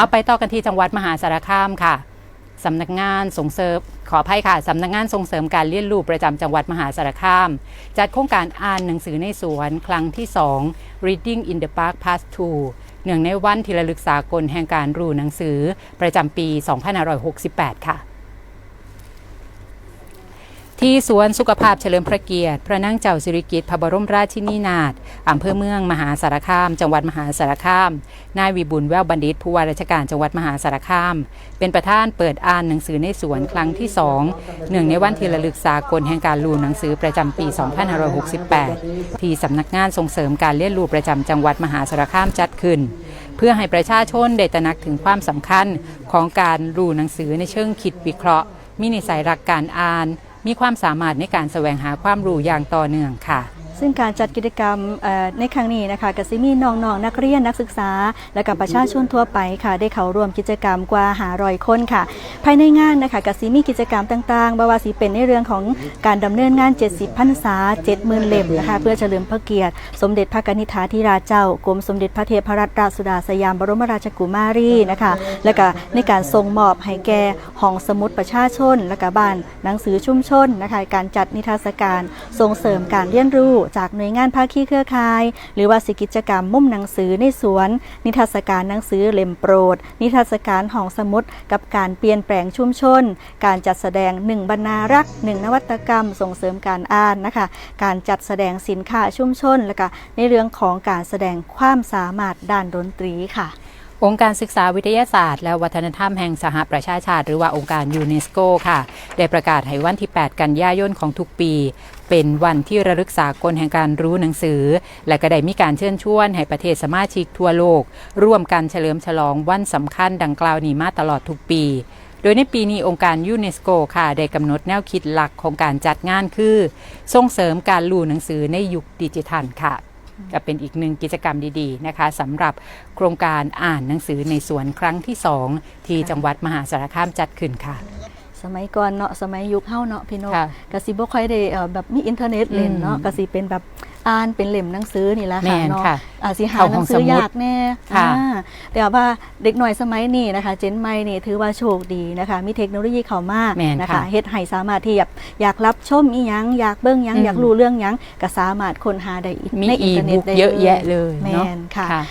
เอาไปต่อกันที่จังหวัดมหาสารคามค่ะสำนักงานส่งเสริมขออภัยค่ะสำนักงานส่งเสริมการเรียนรู้ประจำจังหวัดมหาสารคาม จัดโครงการอ่านหนังสือในสวนครั้งที่ 2 Reading in the Park Part 2เนื่องในวันที่ระลึกสากลแห่งการรู้หนังสือประจำปี 2568 ค่ะ ที่สวนสุขภาพเฉลิมพระเกียรติ พระนั่งเจ้าสิริกิติ์พระบรมราชินีนาถอำเภอเมืองมหาสารคาม จังหวัดมหาสารคาม นายวิบุญแววบัณฑิต ผู้ว่าราชการจังหวัดมหาสารคาม เป็นประธานเปิดอ่านหนังสือในสวนครั้งที่2เนื่องในวันที่ระลึกสากลแห่งการรู้หนังสือประจำปี 2568 ที่สำนักงานส่งเสริมการเรียนรู้ประจำจังหวัดมหาสารคามจัดขึ้น เพื่อให้ประชาชนได้ตระหนักถึงความสำคัญของการรู้หนังสือในเชิงคิดวิเคราะห์ มีนิสัยรักการอ่าน มีความสามารถในการแสวงหาความรู้อย่างต่อเนื่องค่ะ ซึ่งการจัดกิจกรรมในครั้งนี้นะคะกสิมีน้องๆนักเรียนนักศึกษา และกับประชาชนทั่วไปค่ะ ได้เข้าร่วมกิจกรรมกว่าหารอยคนค่ะ ภายในงานนะคะกสิมีกิจกรรมต่างๆบาวาสีเป็นในเรื่องของการดำเนินงาน 70พรรษา70,000เล่มนะคะเพื่อเฉลิมพระเกียรติ สมเด็จพระกนิษฐาธิราชเจ้ากรมสมเด็จพระเทพรัตนราชสุดาสยามบรมราชกุมารีนะคะและก็ในการทรงมอบให้แก่ห้องสมุดประชาชน และก็บ้านหนังสือชุมชนนะคะการจัดนิทรรศการส่งเสริมการเรียนรู้จากหน่วยงานภาคีเครือข่าย หรือว่าสิกิจกรรมมุ่มหนังสือในสวน นิทรรศการหนังสือเล่มโปรด นิทรรศการห้องสมุด กับการเปลี่ยนแปลงชุมชน การจัดแสดงหนึ่งบรรณารักษ์หนึ่งนวัตกรรม ส่งเสริมการอ่านนะคะ การจัดแสดงสินค้าชุมชน และก็ในเรื่องของการแสดงความสามารถด้านดนตรีค่ะ องค์การศึกษาวิทยาศาสตร์และวัฒนธรรมแห่งสหประชาชาติ หรือว่าองค์การยูเนสโกค่ะ ได้ประกาศให้วันที่ 8 กันยายนของทุกปี เป็นวันที่ระลึกสากลแห่งการรู้หนังสือ และก็ได้มีการเชิญชวนให้ประเทศสมาชิกทั่วโลก ร่วมกันเฉลิมฉลองวันสำคัญดังกล่าวนี้มาตลอดทุกปีโดยในปีนี้องค์การยูเนสโกค่ะ ได้กำหนดแนวคิดหลักของการจัดงานคือ ส่งเสริมการรู้หนังสือในยุคดิจิทัลค่ะ ก็เป็นอีกหนึ่งกิจกรรมดีๆนะคะสำหรับโครงการอ่านหนังสือในสวนครั้งที่2ที่จังหวัดมหาสารคามจัดขึ้นค่ะ สมัยก่อนเนาะสมัยยุคเฮาเนาะพี่นกค่ะกสิบ่ค่อยได้เอ่อแบบมีอินเทอร์เน็ตเล่นเนาะอืมกสิเป็นแบบ อ่านเป็นเล่มหนังสือนี่แหละแม่ค่ะนเนาะค่ะอ่าสิหาเข้าหห้นัองงสืสอมุดยากแน่ค่ะอ่าแต่ว่าเด็กหน่อยสมัยนี้นะคะ เจนใหม่นี่ถือว่าโชคดีนะคะ มีเทคโนโลยีเข้ามาแม่นนะค่ะคะเฮ็ดให้สามารถที่อยากอยากรับชมอีหยังอยากเบิ่งหยังอืมอยากรู้เรื่องหยังก็สามารถค้นหาได้มีในอีอินเทอร์เน็ตบุ๊กได้เยอะแยะเลยแม่เนาะนค่ะค่ะ